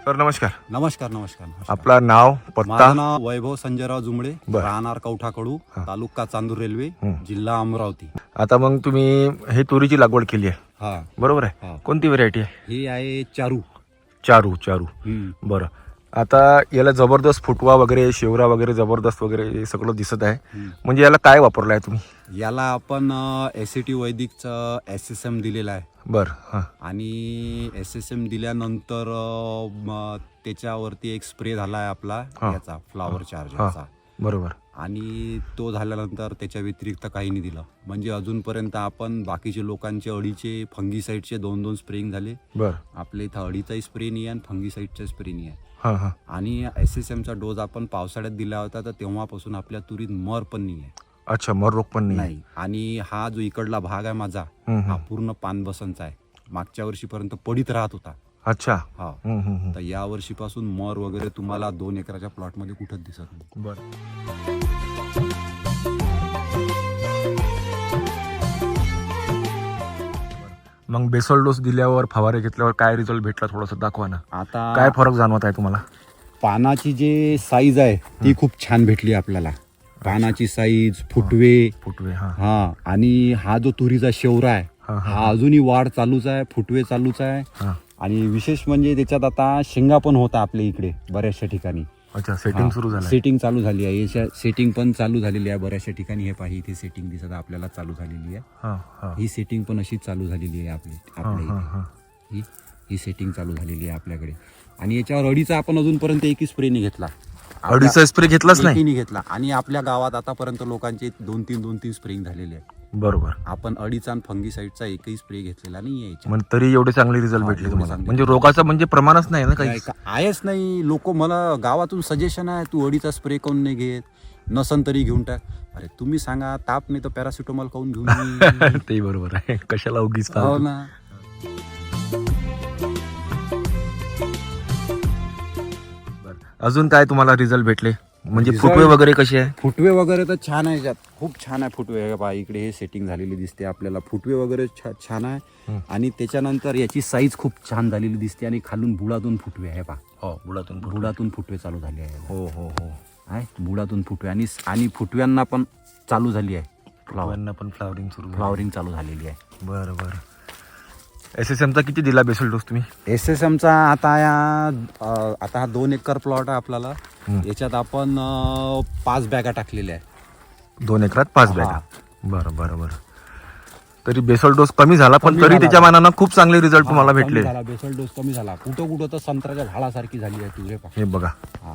Sir नमस्कार. नमस्कार नमस्कार नमस्कार. आपला नाव पत्ता? माझं नाव वैभव संजयराव जुमडे बर. राहणार कवठाकडू तालुका चांदूर रेल्वे. जिल्हा अमरावती. आता मग तुम्ही हे तुरीची लागवड केली आहे. हा. बरोबर आहे? हा. कोणती व्हरायटी आहे? ही आहे चारू. चारू चारू. बरं. आता याला जबरदस्त फुटवा वगैरे शेवरा वगैरे जबरदस्त वगैरे हे सगळं दिसत आहे. म्हणजे याला काय वापरलं आहे तुम्ही? याला आपण एस टी वैदिकचं एस एस एम दिलेलं आहे. बरं हां. आणि एस एस एम दिल्यानंतर म, त्याच्यावरती एक स्प्रे झाला आहे आपला हा. याचा फ्लावर चार्जरचा. बरोबर. आणि तो झाल्यानंतर त्याच्या व्यतिरिक्त काही नाही दिलं. म्हणजे अजूनपर्यंत आपण बाकीचे लोकांचे अडीचे फंगीसाईडचे दोन दोन स्प्रेइंग झाले. बरं. आपल्या इथं अडीचाही स्प्रे नाही आहे आणि फंगीसाईडचा स्प्रे नाही आहे. आणि एस एस एमचा डोस आपण पावसाळ्यात दिला होता तर तेव्हापासून आपल्या तुरीत मर पण नाही आहे अच्छा मर रोग पण नाही. आणि हा जो इकडला भाग आहे माझा हं. पूर्ण पानबसनचा आहे. मागच्या वर्षीपर्यंत पडीत राहत होता. अच्छा. हं. तर या वर्षीपासून मर वगैरे तुम्हाला दोन एकराच्या प्लॉटमध्ये कुठंच दिसत नाही. बरं. मग बेसल डोस दिल्यावर फवारे घेतल्यावर काय रिझल्ट भेटला थोडंसं दाखवा ना. आता काय फरक जाणवत आहे तुम्हाला? पानाची जे साईज आहे ती खूप छान भेटली आपल्याला. पानाची साईज फुटवे. फुटवे हां. आणि हा जो तुरीचा शेवरा आहे हा, अजूनही वाढ चालूच आहे फुटवे चालूच आहे. आणि विशेष म्हणजे त्याच्यात आता शेंगा पण होता आपल्या इकडे बऱ्याचशा ठिकाणी. अच्छा सेटिंग सुरू झालं सेटिंग चालू झाली आहे. याच्या सेटिंग पण चालू झालेली आहे बऱ्याचशा ठिकाणी. हे पाहिजे इथे सेटिंग दिसत आपल्याला चालू झालेली आहे. हां सेटिंग पण अशीच चालू झालेली आहे आपली आपल्या हां. हां. सेटिंग चालू झालेली आहे आपल्याकडे. आणि याच्यावर अडीचा आपण अजूनपर्यंत एकही स्प्रे नाही घेतला. अडीचा स्प्रे घेतलाच नाही? घेतला. आणि आपल्या गावात आतापर्यंत लोकांचे दोन तीन दोन तीन स्प्रेइंग झालेले आहे बरोबर आपण अडीचा आणि फंगी साईडचा एकही स्प्रे घेतलेला नाही आहे. मग तरी एवढे चांगले रिझल्ट भेटले तुम्हाला. म्हणजे रोगाचं म्हणजे प्रमाणच नाही ना काही आहेच नाही लोक मला गावातून सजेशन आहे तू अडीचा स्प्रे काऊन नाही घेत नसन तरी घेऊन टाक अरे तुम्ही सांगा ताप नाही तर पॅरासिटोमॉल काऊन घेऊन? ते बरोबर आहे कशाला उगीच हो. ना. अजून काय तुम्हाला रिझल्ट भेटले म्हणजे फुटवे वगैरे कसे आहे? फुटवे वगैरे तर छान आहे याच्यात. खूप छान आहे फुटवे. हे पहा इकडे हे सेटिंग झालेली दिसते आपल्याला. फुटवे वगैरे छा- छान आहे. आणि त्याच्यानंतर याची साईज खूप छान झालेली दिसते आणि खालून बुडातून फुटवे आहे पहा. हो बुडातून बुडातून फुटवे चालू झाले आहे. हो हो हो. आहे? बुडातून फुटवे. आणि आणि फुटव्यांना पण चालू झाली आहे फ्लावर फुटव्यांना पण फ्लावरिंग सुरू. फ्लावरिंग चालू झालेली आहे. बरं बरं. एस एस एमचा किती दिला बेसल डोस तुम्ही? एस एस एमचा आता या अं, आता हा दोन एकर प्लॉट आहे आपल्याला. याच्यात आपण अं, पाच बॅगा टाकलेल्या आहे दोन एकरात पाच. बॅगा. बरं बरं बरं. तरी बेसल डोस कमी झाला पण तरी. त्याच्या मानानं खूप चांगले रिझल्ट तुम्हाला कमी भेटले. झाला बेसल डोस कमी झाला. कुठं कुठं तर संत्र्याच्या झाडासारखी झाली आहे तुझे हे बघा. हा.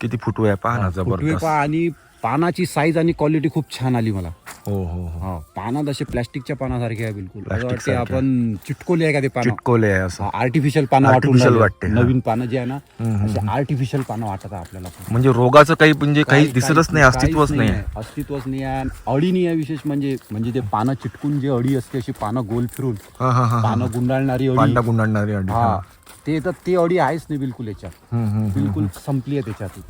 किती फुटवे आहे पहा ना फुटवे जबरदस्त. पहा आणि पानाची साईज आणि क्वालिटी खूप छान आली मला. हो हो हो. हा पानात असे प्लास्टिकच्या पानासारखे आहे बिलकुल. असं वाटते. आपण चिटकोले आहे का ते पानं? चिटकोले आहे असं. आर्टिफिशियल पानं वाटून Artificial राहिले. वाटते, हा. नवीन पानं जे आहे ना असे आर्टिफिशियल पानं वाटत आहे आपल्याला पण. म्हणजे रोगाचं काही म्हणजे काही दिसतच नाही अस्तित्वच नाही आहे. अस्तित्वच नाही आहे आणि अळी नाही आहे विशेष म्हणजे म्हणजे ते पानं चिटकून जे अळी असते अशी पानं गोल फिरून हा हा हा पानं गुंडाळणारी अळी. पांडा गुंडाळणारी अंडी हा. ते तर ते अळी आहेच नाही बिलकुल याच्यात. हम्म, हम्म, हम्म. बिलकुल संपली आहे त्याच्यातून.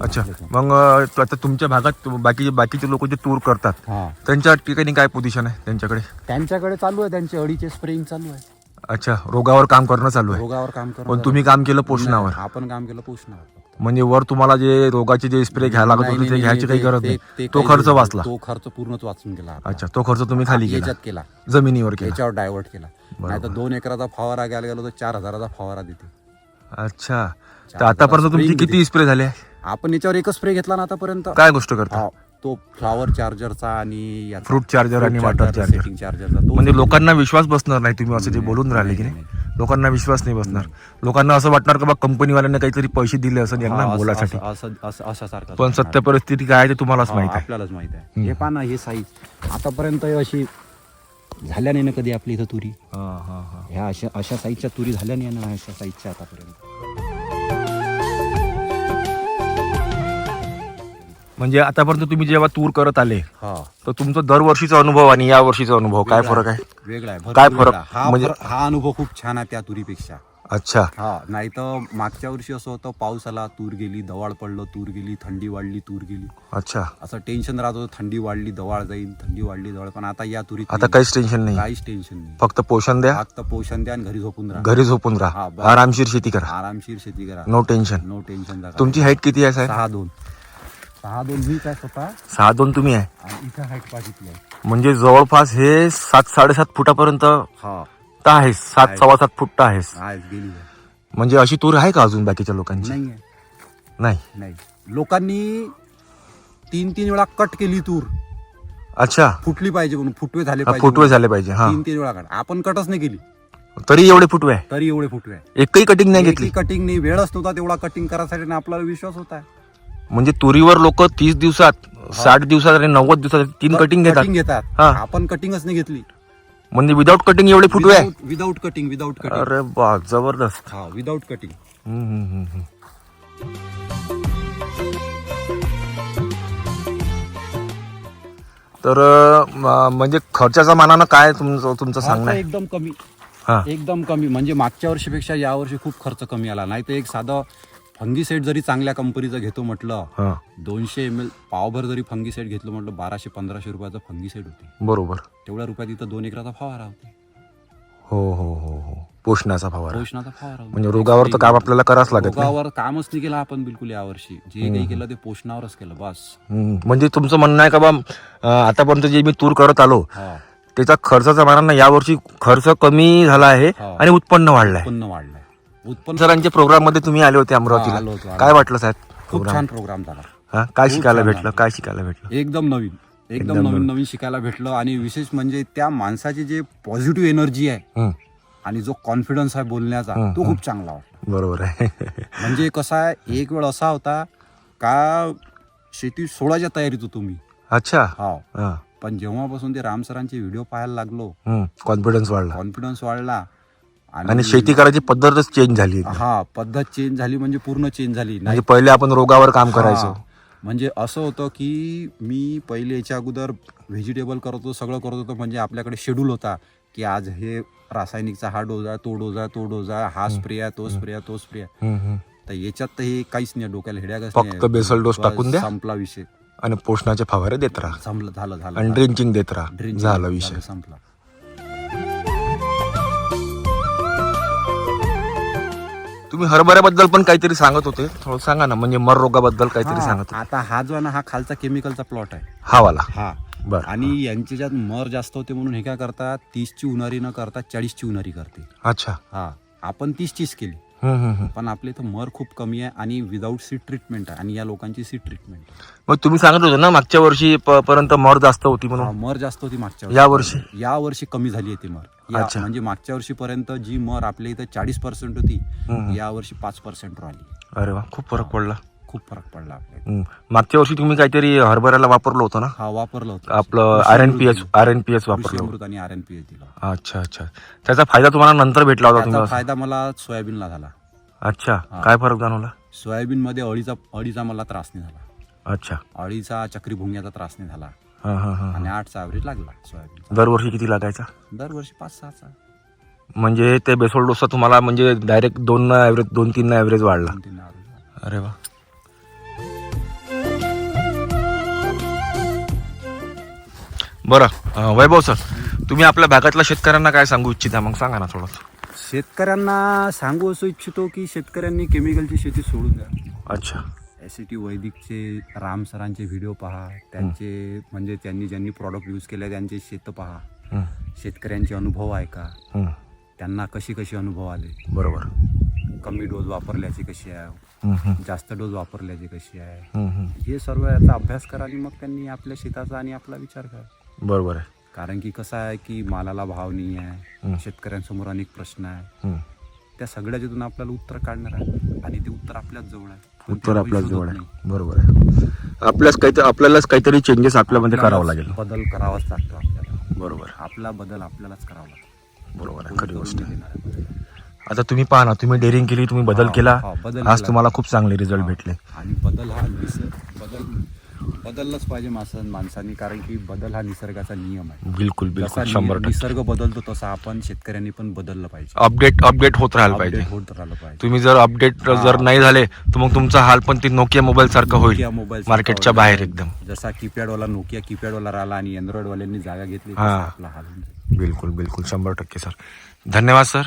अच्छा. मग अं, आता तुमच्या भागात बाकी बाकीचे लोक जे टूर करतात हा. त्यांच्या ठिकाणी काय पोझिशन आहे त्यांच्याकडे? त्यांच्याकडे चालू आहे त्यांचे अडीचे स्प्रेइंग चालू आहे. अच्छा रोगावर काम करणं चालू आहे. रोगावर काम करणं पण तुम्ही काम केलं पोषणावर? आपण काम केलं पोषणावर. म्हणजे वर तुम्हाला जे रोगाचे जे स्प्रे घ्यायला लागत नाही, होते ते नाही, घ्यायची काही गरज ते- नाही. ते तो काही खर्च नाही. वाचला. तो खर्च पूर्णच वाचून गेला आपला. अच्छा तो खर्च तुम्ही खाली केला. याच्यात केला. जमिनीवर केला. याच्यावर डायव्हर्ट केला. नाही तर दोन एकराचा फवारा घ्यायला गेलो तर चार हजाराचा फवारा देते. अच्छा. तर आतापर्यंत तुमचे किती स्प्रे झाले? आपण याच्यावर एकच स्प्रे घेतला ना आतापर्यंत. काय गोष्ट करता? तो फ्लॉवर चार्जरचा आणि फ्रूट चार्जर आणि वॉटर चार्जर सेटिंग चार्जरचा म्हणजे लोकांना विश्वास बसणार नाही तुम्ही असं जे बोलून राहिले की नाही, लोकांना विश्वास नाही बसणार. लोकांना असं वाटणार का बा कंपनीवाल्यांना काहीतरी पैसे दिले असं यांना बोलासाठी. असं- पण सत्य परिस्थिती काय ते तुम्हालाच माहीत आहे. आपल्यालाच माहीत आहे. हे पहा ना हे साईज आतापर्यंत अशी झाल्या नाही ना कधी आपल्या इथं तुरी. ह्या अशा अशा साईजच्या तुरी झाल्या नाही ना अशा साईजच्या आतापर्यंत. म्हणजे आतापर्यंत तुम्ही जेव्हा टूर करत आले हा. तर तुमचा दरवर्षीचा अनुभव आणि या वर्षीचा अनुभव काय फरक आहे? वेगळा आहे. भरपूर काय फरक? वेगळा. हा म्हणजे- हा अनुभव खूप छान आहे त्या तुरीपेक्षा. अच्छा. हा नाही तर मागच्या वर्षी असं होतं पाऊस आला तूर गेली दवाळ पडलं तूर गेली थंडी वाढली तूर गेली. अच्छा. असं टेन्शन राहत होतं थंडी वाढली दवाळ जाईल थंडी वाढली दवाळ. पण आता या तुरीत आता नाही. काहीच टेन्शन नाही. काहीच टेन्शन नाही. फक्त पोषण द्या. फक्त पोषण द्या आणि घरी झोपून राहा. घरी झोपून हा, राहा. आरामशीर शेती करा. आरामशीर शेती करा. नो टेन्शन नो टेन्शन तुमची हाईट किती आहे साहेब? सहा दोन. सहा दोन मीच आहे स्वतः. सहा दोन तुम्ही आहे. आणि इथं हाईट आहे. म्हणजे जवळपास हे सात साडेसात फुटापर्यंत हा. तर आहेस. सात आहे. सव्वा सात फूट तर आहेस. आज गेली आहे. म्हणजे अशी तूर आहे का अजून बाकीच्या लोकांची? नाही आहे. नाही. नाही. लोकांनी तीन तीन वेळा कट केली तूर. अच्छा. फुटली पाहिजे म्हणून फुटवे झाले हा, पाहिजे फुटवे झाले पाहिजे हा. तीन तीन वेळा काढ. आपण कटच नाही केली. तरी एवढे फुटवे आहे. तरी एवढे फुटवे एकही कटिंग नाही घेतली. कटिंग नाही. वेळच नव्हता तेवढा कटिंग करायसाठी आणि आपल्याला विश्वास होता म्हणजे तुरीवर लोक तीस दिवसात साठ दिवसात आणि नव्वद दिवसात तीन कटिंग घेतात. कटिंग घेतात. हा. आपण कटिंगच नाही घेतली. म्हणजे विदाऊट कटिंग एवढे फुटवे? आहे विदाऊट कटिंग विदाऊट कटिंग अरे बा जबरदस्त. हा विदाऊट कटिंग हम्म, हम्म, हम्म, हम्म. तर अं, म- म्हणजे खर्चाच्या मानानं काय तुमचं तुमचं सांगणं आहे? एकदम कमी. हा. एकदम कमी. म्हणजे मागच्या वर्षीपेक्षा या वर्षी खूप खर्च कमी आला. नाही तर एक साधं फंगी सेट जरी चांगल्या कंपनीचं घेतो म्हटलं हा. दोनशे एम एल पावभर जरी फंगी सेट घेतलं म्हटलं बाराशे पंधराशे रुपयाचं फंगी सेट होती. बरोबर. तेवढ्या रुपयात इथं दोन एकराचा फवारा होते. हो हो हो हो. पोषणाचा फवारा. पोषणाचा फवारा. म्हणजे रोगावर तर काम आपल्याला करावंच लागत नाही. रोगावर कामच नाही केलं आपण बिलकुल यावर्षी. जे काही केलं ते पोषणावरच केलं बस. म्हणजे तुमचं म्हणणं आहे का बा आतापर्यंत जे मी तूर करत आलो त्याचा खर्चाच्या मानानं यावर्षी खर्च कमी झाला आहे. आणि उत्पन्न वाढलंय. उत्पन्न वाढलंय. उत्पन्न सरांच्या प्रोग्राममध्ये तुम्ही आले होते हा, आलो अमरावतीला आलो काय वाटलं साहेब खूप छान प्रोग्राम झाला. हा काय खूप शिकायला छान भेटलं? वाटलं. काय शिकायला भेटलं? एकदम नवीन एकदम नवीन नवीन. शिकायला भेटलं आणि विशेष म्हणजे त्या माणसाची जे पॉझिटिव्ह एनर्जी आहे. आणि जो कॉन्फिडन्स आहे बोलण्याचा तो खूप चांगला वाटला बरोबर आहे. म्हणजे कसा आहे एक वेळ असा होता का शेती सोडायच्या तयारीत होतो मी. अच्छा. हा. हा. पण जेव्हापासून ते राम सरांचे व्हिडिओ पाहायला लागलो कॉन्फिडन्स वाढला. कॉन्फिडन्स वाढला आणि शेती करायची पद्धतच चेंज झाली. हा पद्धत चेंज झाली म्हणजे पूर्ण चेंज झाली. नाही म्हणजे पहिले आपण रोगावर काम करायचो. म्हणजे असं होतं की मी पहिले याच्या अगोदर व्हेजिटेबल करत होतो सगळं करत होतो म्हणजे आपल्याकडे शेड्यूल होता की आज हे रासायनिकचा हा डोज आहे तो डोज आहे तो डोज आहे हा स्प्रे आहे तो स्प्रे आहे तो स्प्रे आहे. तर याच्यात तर हे काहीच नाही डोक्याला हेड्यागच फक्त बेसल डोस टाकून द्या. संपला विषय. आणि पोषणाचे फवारे देत राहा. संपलं झालं झालं आणि ड्रिंचिंग देत राहा. झाला विषय. संपला. तुम्ही हरभऱ्याबद्दल पण काहीतरी सांगत होते. थोडं सांगा ना म्हणजे मर रोगाबद्दल काहीतरी हा, सांगत होते. आता हा जो आहे ना हा खालचा केमिकलचा प्लॉट आहे. हा वाला. हा. बर. आणि यांच्याच्यात मर जास्त होते म्हणून हे काय करतात? तीसची उन्हारी न करता चाळीसची उन्हारी करते अच्छा. हा. आपण तीसचीच केली. हम्म, हम्म, हम्म. पण आपल्या इथं मर खूप कमी आहे आणि विदाऊट सीट ट्रीटमेंट आहे आणि या लोकांची सीट ट्रीटमेंट मग तुम्ही सांगत होते ना मागच्या वर्षी पर्यंत मर जास्त होती म्हणून. मर जास्त होती मागच्या या वर्षी. या वर्षी कमी झाली आहे ती मर. म्हणजे मागच्या वर्षीपर्यंत जी मर आपल्या इथं चाळीस पर्सेंट होती. या वर्षी पाच पर्सेंट राहिली. अरे वा खूप फरक पडला. खूप फरक पडला. हम्म. मागच्या वर्षी तुम्ही काहीतरी हरभऱ्याला वापरलं होतं ना? हा वापरलं होतं. आपलं R N P H R N P H वापरलं होतं. आणि आर एन पी एच दिला. अच्छा अच्छा. त्याचा फायदा तुम्हाला नंतर भेटला होता त्याचा तुम्ही फायदा मला सोयाबीनला झाला. अच्छा काय फरक जाणवला? सोयाबीन मध्ये अळीचा अळीचा मला त्रास नाही झाला. अच्छा. अळीचा चक्री भुंग्याचा त्रास नाही झाला. हा हा हा आणि आठचा ॲव्हरेज लागला सोयाबीनचा. दरवर्षी किती लागायचा? दरवर्षी पाच सहाचा म्हणजे ते बेसोल डोसा तुम्हाला म्हणजे डायरेक्ट दोन ॲव्हरेज दोन तीन ॲव्हरेज वाढला. दोन तीन average. अरे वा. बरं. वैभव सर तुम्ही आपल्या भागातल्या शेतकऱ्यांना काय सांगू इच्छिता? मग सांगा ना थोडं शेतकऱ्यांना सांगू असं इच्छितो की शेतकऱ्यांनी केमिकलची शेती सोडून द्या. अच्छा. एस टी वैदिकचे राम सरांचे व्हिडिओ पहा त्यांचे म्हणजे त्यांनी ज्यांनी प्रॉडक्ट यूज केले त्यांचे शेत पहा. हं, शेतकऱ्यांचे अनुभव ऐका. हं, त्यांना कशी कशी अनुभव आले? बरोबर. कमी डोस वापरल्याची कशी आहे? हं, हं, जास्त डोस वापरल्याची कशी आहे? हं, हं. हे सर्व याचा अभ्यास करा आणि मग त्यांनी आपल्या शेताचा आणि आपला विचार करा. बरोबर आहे. कारण की कसं आहे की मालाला भाव नाही आहे शेतकऱ्यांसमोर अनेक प्रश्न आहे. त्या सगळ्याच्यातून आपल्याला उत्तर काढणार आहे आणि ते उत्तर आपल्याच जवळ आहे. उत्तर आपल्याच जवळ. आहे. बरोबर आहे. आपल्याच काहीतरी आपल्यालाच काहीतरी चेंजेस आपल्यामध्ये करावं लागेल. बदल करावाच लागतो आपल्याला. बरोबर आपला बदल आपल्यालाच करावा लागतो. बरोबर आहे. खरी गोष्ट. आता तुम्ही पहा ना तुम्ही डेअरिंग केली तुम्ही बदल केला. बदल आज. तुम्हाला खूप चांगले रिझल्ट. भेटले. आणि बदल हा बदललंच पाहिजे माणसं माणसांनी कारण की बदल हा निसर्गाचा नियम आहे. बिलकुल जसा बिलकुल नि- शंभर टक्के. निसर्ग बदलतो तसा आपण शेतकऱ्यांनी पण बदललं पाहिजे. अपडेट अपडेट होत राहायला पाहिजे. Update होत राहिलं पाहिजे. तुम्ही जर अपडेट जर नाही झाले तर मग तुमचा हाल पण ती नोकिया मोबाईल सारखा होईल. मोबाईल मार्केटच्या बाहेर एकदम. जसा कीपॅडवाला नोकिया कीपॅडवाला राहिला आणि अँड्रॉइड वाल्यांनी जागा घेतली हा. आपला हाल होऊन जाईल. बिलकुल बिलकुल. शंभर टक्के सर. धन्यवाद सर.